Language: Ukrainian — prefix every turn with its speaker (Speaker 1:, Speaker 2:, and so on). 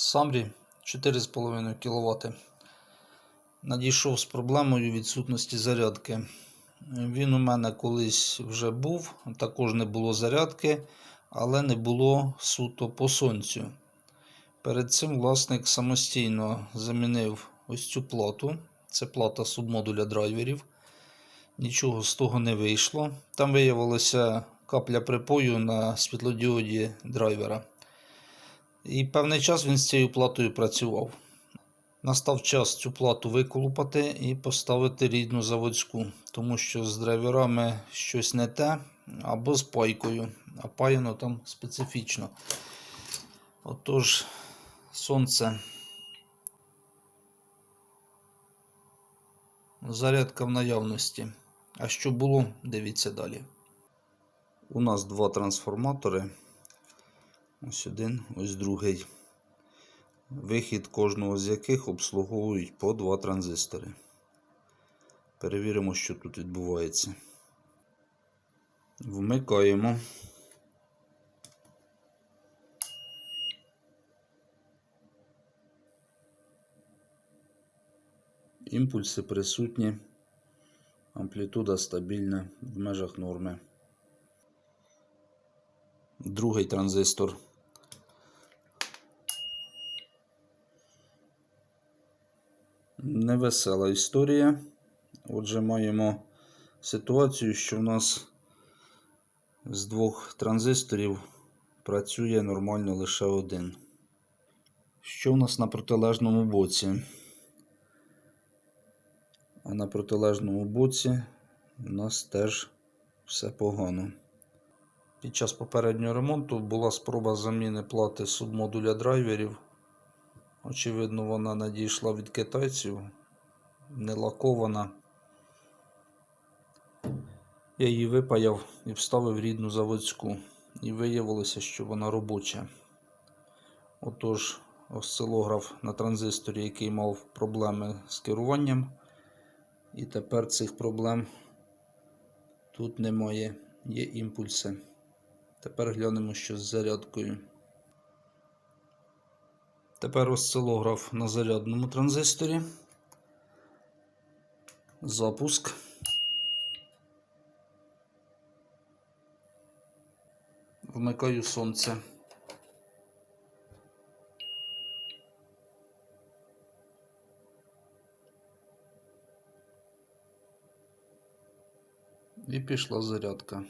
Speaker 1: Самрі 4,5 кВт. Надійшов з проблемою відсутності зарядки. Він у мене колись вже був, також не було зарядки, але не було суто по сонцю. Перед цим власник самостійно замінив ось цю плату. Це плата субмодуля драйверів. Нічого з того не вийшло. Там виявилося капля припою на світлодіоді драйвера. І певний час він з цією платою працював. Настав час цю плату виколупати і поставити рідну заводську, тому що з драйверами щось не те або з пайкою, а паяно там специфічно. Отож, сонце. Зарядка в наявності. А що було, дивіться далі. У нас два трансформатори. Ось один, ось другий. Вихід кожного з яких обслуговують по два транзистори. Перевіримо, що тут відбувається. Вмикаємо. Імпульси присутні. Амплітуда стабільна в межах норми. Другий транзистор. Невесела історія. Отже, маємо ситуацію, що в нас з двох транзисторів працює нормально лише один. Що в нас на протилежному боці? А на протилежному боці у нас теж все погано. Під час попереднього ремонту була спроба заміни плати субмодуля драйверів. Очевидно, вона надійшла від китайців, не лакована. Я її випаяв і вставив рідну заводську. І виявилося, що вона робоча. Отож, осцилограф на транзисторі, який мав проблеми з керуванням. І тепер цих проблем тут немає, є імпульси. Тепер глянемо, що з зарядкою. Тепер осцилограф на зарядному транзисторі. Запуск. Вмикаю сонце. І пішла зарядка.